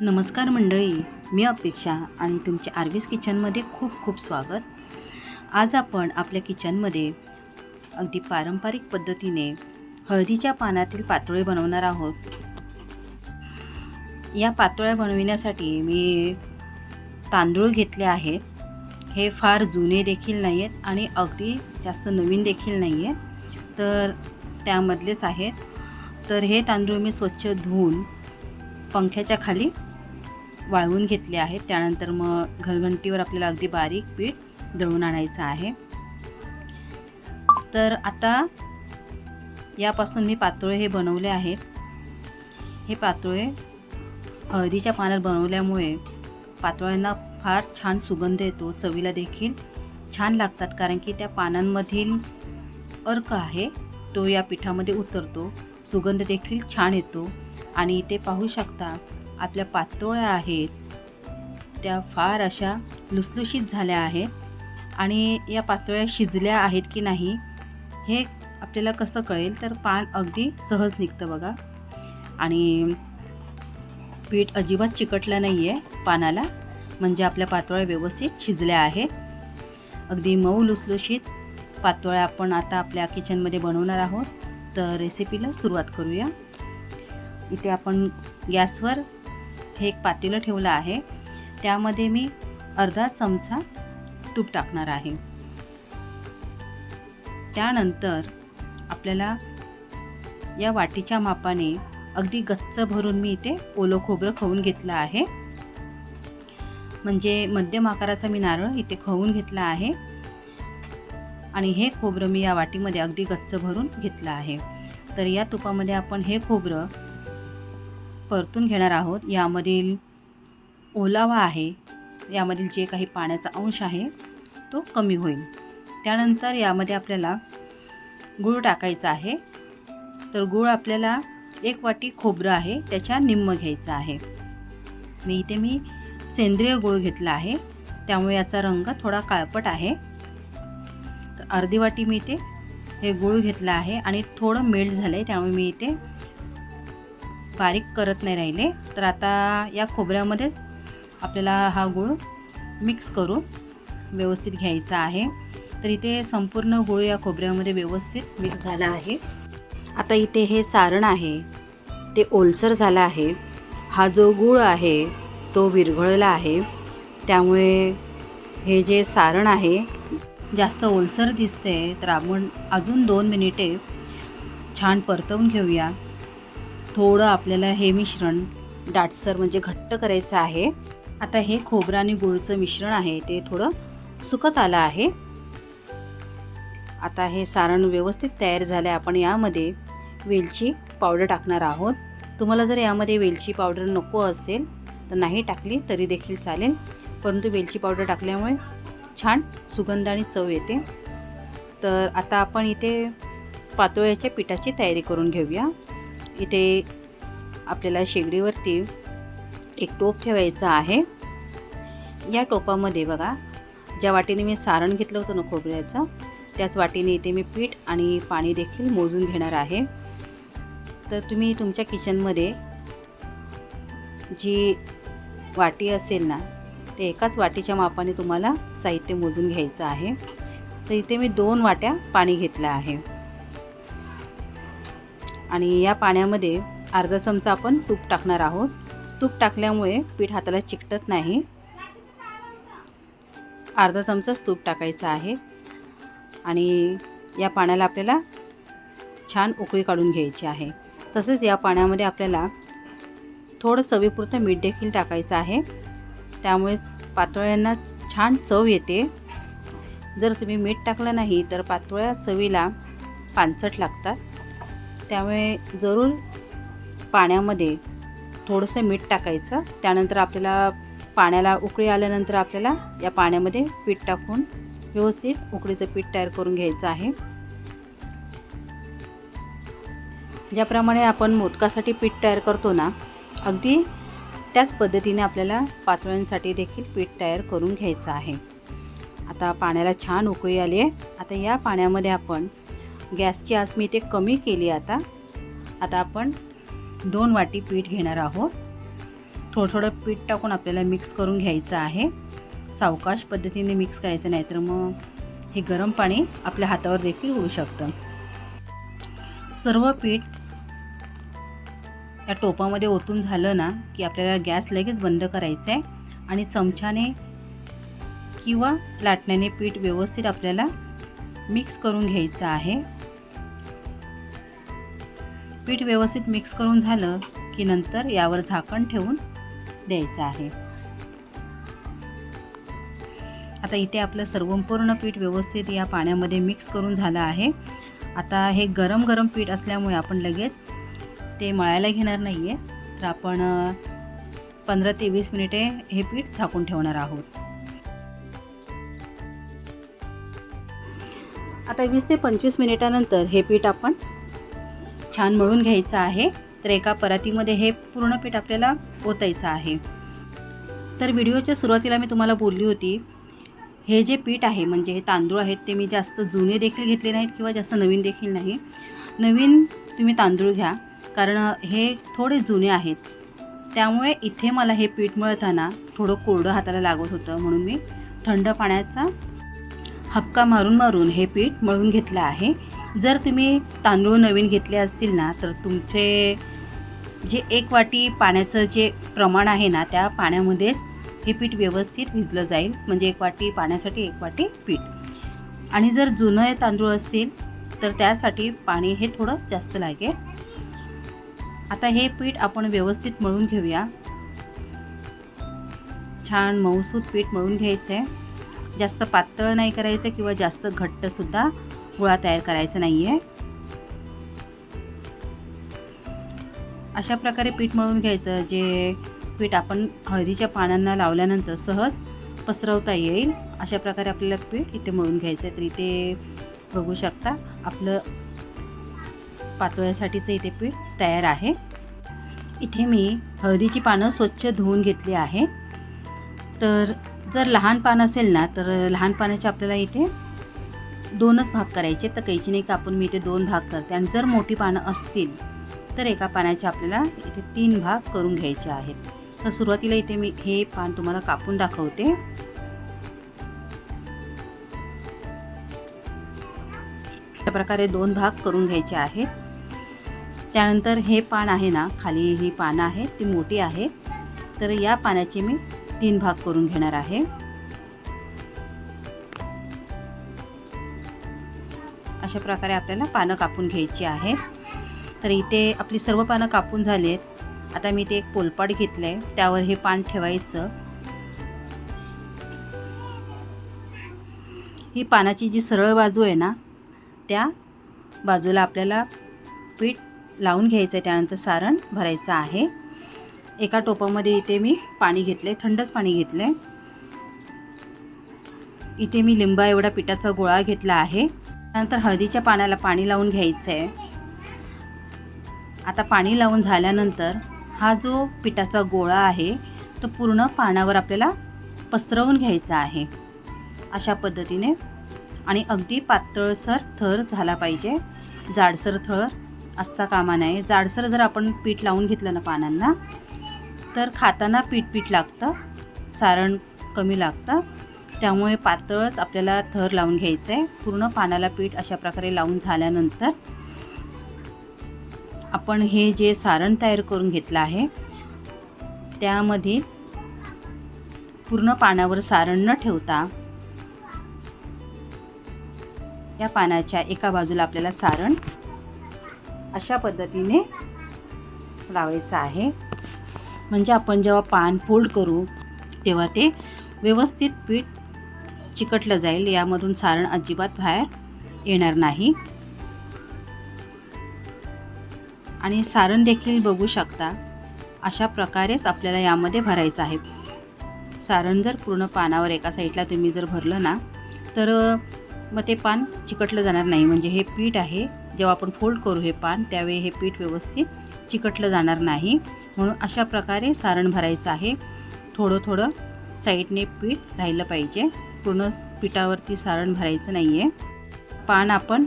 नमस्कार मंडळी मी अपेक्षा आणि तुमच्या आर्वीस किचनमध्ये खूप खूप स्वागत. आज आपण आपल्या किचनमध्ये अगदी पारंपरिक पद्धतीने हळदीच्या पानातील पातोळे बनवणार आहोत. या पातोळ्या बनविण्यासाठी मी तांदूळ घेतले आहेत. हे फार जुने देखील नाही आहेत आणि अगदी जास्त नवीन देखील नाही आहेत तर त्यामधलेच आहेत. तर हे तांदूळ मी स्वच्छ धुवून पंख्याच्या खाली वाळवून घेतले आहेत. त्यानंतर मग घरघंटीवर आपल्याला अगदी बारीक पीठ दळून आणायचं आहे. तर आता यापासून मी पातोळे हे बनवले आहेत. हे पातोळे हळदीच्या पाण्यात बनवल्यामुळे पातोळ्यांना फार छान सुगंध येतो. चवीला देखील छान लागतात कारण की त्या पानांमधील अर्क आहे तो या पिठामध्ये उतरतो. सुगंध देखील छान येतो. आणि इथे पाहू शकता आपल्या पातोळ्या आहेत त्या फार अशा लुसलुशीत झाल्या आहेत आणि या पातोळ्या शिजल्या आहेत की नाही हे आपल्याला कसं कळेल? तर पान अगदी सहज निघतं बघा. आणि पीठ अजिबात चिकटलं नाही आहे पानाला म्हणजे आपल्या पातोळ्या व्यवस्थित शिजल्या आहेत. अगदी मऊ लुसलुशीत पातोळ्या आपण आता आपल्या किचनमध्ये बनवणार आहोत. तर रेसिपीला सुरुवात करूया. इथे आपण गॅसवर हे एक पातेलं ठेवलं आहे. त्यामध्ये मी अर्धा चमचा तूप टाकणार आहे. त्यानंतर आपल्याला या वाटीच्या मापाने अगदी गच्च भरून मी इथे ओलं खोबरं खवून घेतलं आहे. म्हणजे मध्यम आकाराचा मी नारळ इथे खवून घेतला आहे. आणि हे खोबरं मी या वाटीमध्ये अगदी गच्च भरून घेतलं आहे. तर या तुपामध्ये आपण हे खोबरं परतून घेणार आहोत. यामधील ओलावा आहे. यामधील जे काही पाण्याचा अंश आहे तो कमी होईल. त्यानंतर यामध्ये आपल्याला गूळ टाकायचा आहे. तर गूळ आपल्याला एक वाटी खोबरं आहे त्याच्या निम्म घ्यायचं आहे. आणि इथे मी सेंद्रिय गूळ घेतला आहे. त्यामुळे याचा रंग थोडा काळपट आहे. तर अर्धी वाटी मी इथे हे गूळ घेतला आहे आणि थोडं मेल्ट झालं आहे त्यामुळे मी इथे बारीक करत नाही राहिले. तर आता या खोबऱ्यामध्येच आपल्याला हा गूळ मिक्स करून व्यवस्थित घ्यायचा आहे. तर इथे संपूर्ण गूळ या खोबऱ्यामध्ये व्यवस्थित मिक्स झाला आहे. आता इथे हे सारण आहे. ते ओलसर झालं आहे. हा जो गूळ आहे तो विरघळला आहे. त्यामुळे हे जे सारण आहे जास्त ओलसर दिसते तर आपण अजून दोन मिनिटे छान परतवून घेऊया. थोडं आपल्याला हे मिश्रण दाटसर म्हणजे घट्ट करायचं आहे. आता हे खोबरं आणि गुळचं मिश्रण आहे ते थोडं सुकत आलं आहे. आता हे सारण व्यवस्थित तयार झालं आहे आपण यामध्ये वेलची पावडर टाकणार आहोत. तुम्हाला जर यामध्ये वेलची पावडर नको असेल तर नाही टाकली तरी देखील चालेल. परंतु वेलची पावडर टाकल्यामुळे छान सुगंध आणि चव येते. तर आता आपण इथे पातोळ्याच्या पिठाची तयारी करून घेऊया. इथे आपल्याला शेगडीवरती एक टोप ठेवायचा आहे. या टोपामध्ये बघा ज्या वाटीने मी सारण घेतलं होतं ना खोबऱ्याचं त्याच वाटीने इथे मी पीठ आणि पाणी देखील मोजून घेणार आहे. तर तुम्ही तुमच्या किचनमध्ये जी वाटी असेल ना ते एकाच वाटीच्या मापाने तुम्हाला साहित्य मोजून घ्यायचं आहे. तर इथे मी दोन वाट्या पाणी घेतलं आहे. आणि या पाण्यामध्ये अर्धा चमचा आपण तूप टाकणार आहोत. तूप टाकल्यामुळे पीठ हाताला चिकटत नाही. अर्धा चमचाच तूप टाकायचं आहे. आणि या पाण्याला आपल्याला छान उकळी काढून घ्यायची आहे. तसेच या पाण्यामध्ये आपल्याला थोडं चवीपुरतं मीठ देखील टाकायचं आहे. त्यामुळे पातोळ्यांना छान चव येते. जर तुम्ही मीठ टाकलं नाही तर पातोळ्या चवीला पानसट लागतात. त्यामुळे जरूर पाण्यामध्ये थोडंसं मीठ टाकायचं. त्यानंतर आपल्याला पाण्याला उकळी आल्यानंतर आपल्याला या पाण्यामध्ये पीठ टाकून व्यवस्थित उकळीचं पीठ तयार करून घ्यायचं आहे. ज्याप्रमाणे आपण मोदकासाठी पीठ तयार करतो ना अगदी त्याच पद्धतीने आपल्याला पातोळ्यांसाठी देखील पीठ तयार करून घ्यायचं आहे. आता पाण्याला छान उकळी आली आहे आता या पाण्यामध्ये आपण गॅसची आस मी इथे कमी केली आता. आता आपण दोन वाटी पीठ घेणार आहोत. थोडं थोडं पीठ टाकून आपल्याला मिक्स करून घ्यायचं आहे. सावकाश पद्धतीने मिक्स करायचं नाही तर मग हे गरम पाणी आपल्या हातावर देखील होऊ शकतं. सर्व पीठ या टोपामध्ये ओतून झालं ना की आपल्याला गॅस लगेच बंद करायचं आहे आणि चमच्याने किंवा लाटण्याने पीठ व्यवस्थित आपल्याला मिक्स करून घ्यायचं आहे. पीठ व्यवस्थित मिक्स करून झालं की नंतर यावर झाकण ठेवून द्यायचं आहे. आता इथे आपलं सर्वपूर्ण पीठ व्यवस्थित या पाण्यामध्ये मिक्स करून झालं आहे. आता हे गरम गरम पीठ असल्यामुळे आपण लगेच ते मळायला घेणार नाही आहे तर आपण पंधरा ते वीस मिनिटे हे पीठ झाकून ठेवणार आहोत. आता वीस ते पंचवीस मिनिटानंतर हे पीठ आपण छान मळून घ्यायचं आहे. तर एका परातीमध्ये हे पूर्ण पीठ आपल्याला ओतायचं आहे. तर व्हिडिओच्या सुरुवातीला मी तुम्हाला बोलली होती हे जे पीठ आहे म्हणजे हे तांदूळ आहेत ते मी जास्त जुने देखील घेतले नाहीत किंवा जास्त नवीन देखील नाही. नवीन तुम्ही तांदूळ घ्या कारण हे थोडे जुने आहेत. त्यामुळे इथे मला हे पीठ मळताना थोडं कोरडं हाताला लागत होतं म्हणून मी थंड पाण्याचा हपका मारून मारून हे पीठ मळून घेतलं आहे. जर तुम्ही तांदूळ नवीन घेतले असतील ना तर तुमचे जे एक वाटी पाण्याचं जे प्रमाण आहे ना त्या पाण्यामध्येच हे पीठ व्यवस्थित भिजलं जाईल. म्हणजे एक वाटी पाण्यासाठी एक वाटी पीठ. आणि जर जुनं तांदूळ असतील तर त्यासाठी पाणी हे थोडं जास्त लागेल. आता हे पीठ आपण व्यवस्थित मळून घेऊया. छान मऊसूत पीठ मळून घ्यायचं आहे जास्त पातळ नाही करायचं किंवा जास्त घट्टसुद्धा गोळा तयार करायचा नाही आहे अशा प्रकारे पीठ मळून घ्यायचं जे पीठ आपण हळदीच्या पानांना लावल्यानंतर सहज पसरवता येईल. अशा प्रकारे आपल्याला पीठ इथे मळून घ्यायचं आहे तर इथे बघू शकता आपलं पातोळ्यासाठीचं इथे पीठ तयार आहे. इथे मी हळदीची पानं स्वच्छ धुवून घेतली आहे. तर जर लहान पान असेल ना तर लहान पानाचे आपल्याला इथे दोनच भाग करायचे तर कैचीने कापून मी इथे दोन भाग करते. आणि जर मोठी पानं असतील तर एका पानाचे आपल्याला इथे तीन भाग करून घ्यायचे आहेत. तर सुरुवातीला इथे मी हे पान तुम्हाला कापून दाखवते. अशा प्रकारे दोन भाग करून घ्यायचे आहेत. त्यानंतर हे पान आहे ना खाली ही पानं आहेत ती मोठी आहे. तर या पाण्याचे मी तीन भाग करून घेणार आहे. अशा प्रकारे आपल्याला पानं कापून घ्यायची आहेत. तर इथे आपली सर्व पानं कापून झाली आहेत. आता मी ते एक पोलपाट घेतलं आहे त्यावर हे पान ठेवायचं. ही पानाची जी सरळ बाजू आहे ना त्या बाजूला आपल्याला पीठ लावून घ्यायचं आहे त्यानंतर सारण भरायचं आहे. एका टोपामध्ये इथे मी पाणी घेतले थंडच पाणी घेतले इथे मी लिंबा एवढा पिठाचा गोळा घेतला आहे. त्यानंतर हळदीच्या पाण्याला पाणी लावून घ्यायचं आहे आता पाणी लावून झाल्यानंतर हा जो पिठाचा गोळा आहे तो पूर्ण पानावर आपल्याला पसरवून घ्यायचा आहे. अशा पद्धतीने आणि अगदी पातळसर थर झाला पाहिजे. जाडसर थर असता कामा नये. जाडसर जर आपण पीठ लावून घेतलं ना पानांना तर खाताना पीठ पीठ लागतं सारण कमी लागतं. त्यामुळे पातळच आपल्याला थर लावून घ्यायचं आहे पूर्ण पानाला पीठ अशा प्रकारे लावून झाल्यानंतर आपण हे जे सारण तयार करून घेतलं आहे त्यामध्ये पूर्ण पानावर सारण न ठेवता या पानाच्या एका बाजूला आपल्याला सारण अशा पद्धतीने लावायचं आहे. म्हणजे आपण जेव्हा पान फोल्ड करू तेव्हा ते व्यवस्थित पीठ चिकटलं जाईल यामधून सारण अजिबात बाहेर येणार नाही. आणि सारण देखील बघू शकता अशा प्रकारेच आपल्याला यामध्ये भरायचं आहे. सारण जर पूर्ण पानावर एका साईडला तुम्ही जर भरलं ना तर मग ते पान चिकटलं जाणार नाही. म्हणजे हे पीठ आहे जेव्हा आपण फोल्ड करू हे पान त्यावेळी हे पीठ व्यवस्थित चिकटलं जाणार नाही. म्हणून अशा प्रकारे सारण भरायचं आहे. थोडं थोडं साईडने पीठ राहिलं पाहिजे. पूर्ण पिठावरती सारण भरायचं नाही आहे पान आपण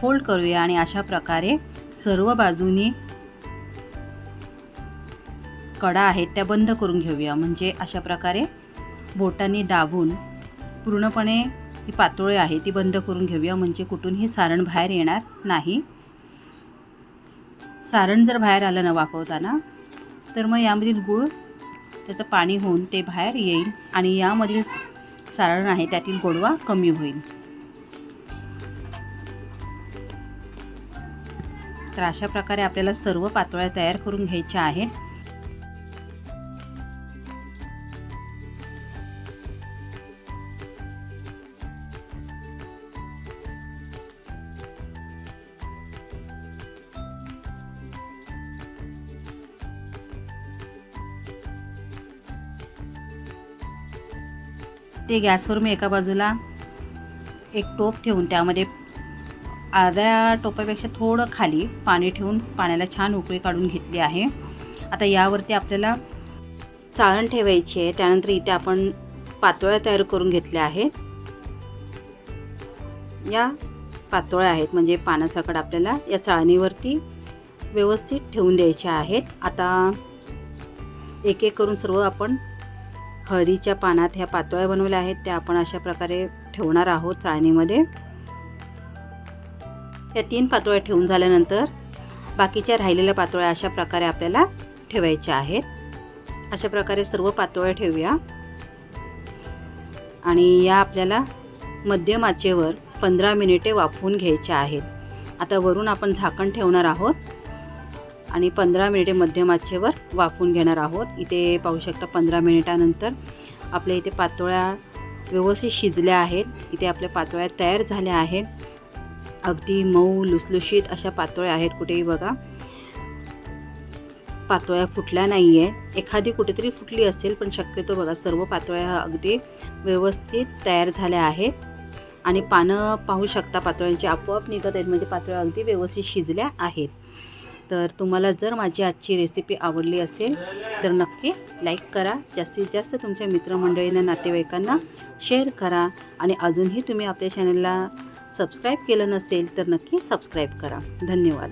फोल्ड करूया आणि अशा प्रकारे सर्व बाजूनी कडा आहेत त्या बंद करून घेऊया. म्हणजे अशा प्रकारे बोटांनी दाबून पूर्णपणे ही पातोळी आहे ती बंद करून घेऊया. म्हणजे कुठूनही सारण बाहेर येणार नाही. सारण जर बाहेर आलं ना वापरताना तर मग यामधील गूळ त्याचं पाणी होऊन ते बाहेर येईल आणि यामधील सारण आहे त्यातील गोडवा कमी होईल. तर अशा प्रकारे आपल्याला सर्व पातोळ्या तयार करून घ्यायच्या आहेत. ते गॅसवर मी एका बाजूला एक टोप ठेवून त्यामध्ये अर्ध्या टोपापेक्षा थोडं खाली पाणी ठेवून पाण्याला छान उकळी काढून घेतली आहे. आता यावरती आपल्याला चाळण ठेवायची आहे. त्यानंतर इथे आपण पातोळ्या तयार करून घेतल्या आहेत. या पातोळ्या आहेत म्हणजे पानासकट आपल्याला या चाळणीवरती व्यवस्थित ठेवून द्यायच्या आहेत. आता एक एक करून सर्व आपण हळदीच्या पानात ह्या पातोळ्या बनवल्या आहेत. त्या आपण अशा प्रकारे ठेवणार आहोत चाळणीमध्ये. या तीन पातोळ्या ठेवून झाल्यानंतर बाकीच्या राहिलेल्या पातोळ्या अशा प्रकारे आपल्याला ठेवायच्या आहेत. अशा प्रकारे सर्व पातोळ्या ठेवूया. आणि या आपल्याला मध्यम आचेवर पंधरा मिनिटे वाफवून घ्यायच्या आहेत. आता वरून आपण झाकण ठेवणार आहोत. आणि पंधरा मिनिटे मध्यम आचेवर घेणार आहोत. इथे पाहू शकता पंधरा मिनिटानंतर आपल्या इथे पातोळ्या व्यवस्थित शिजल्या आहेत. इथे आपल्या पातोळ्या तयार झाल्या आहेत. अगदी मऊ लुसलुशीत अशा पातोळ्या आहेत कुठेही बघा. पातोळ्या फुटल्या नाही आहे एखादी कुठेतरी फुटली असेल पण शक्यतो बघा सर्व पातोळ्या अगदी व्यवस्थित तयार झाल्या आहेत. आणि पानं पाहू शकता पातोळ्यांची आपोआप निघत आहेत. म्हणजे पातोळ्या अगदी व्यवस्थित शिजल्या आहेत. तर तुम्हाला जर माझी आजची रेसिपी आवडली असेल तर नक्की लाईक करा. जास्तीत जास्त तुमच्या मित्रमंडळींना नातेवाईकांना शेअर करा. आणि अजूनही तुम्ही आपल्या चॅनलला सबस्क्राईब केलं नसेल तर नक्की सबस्क्राईब करा. धन्यवाद.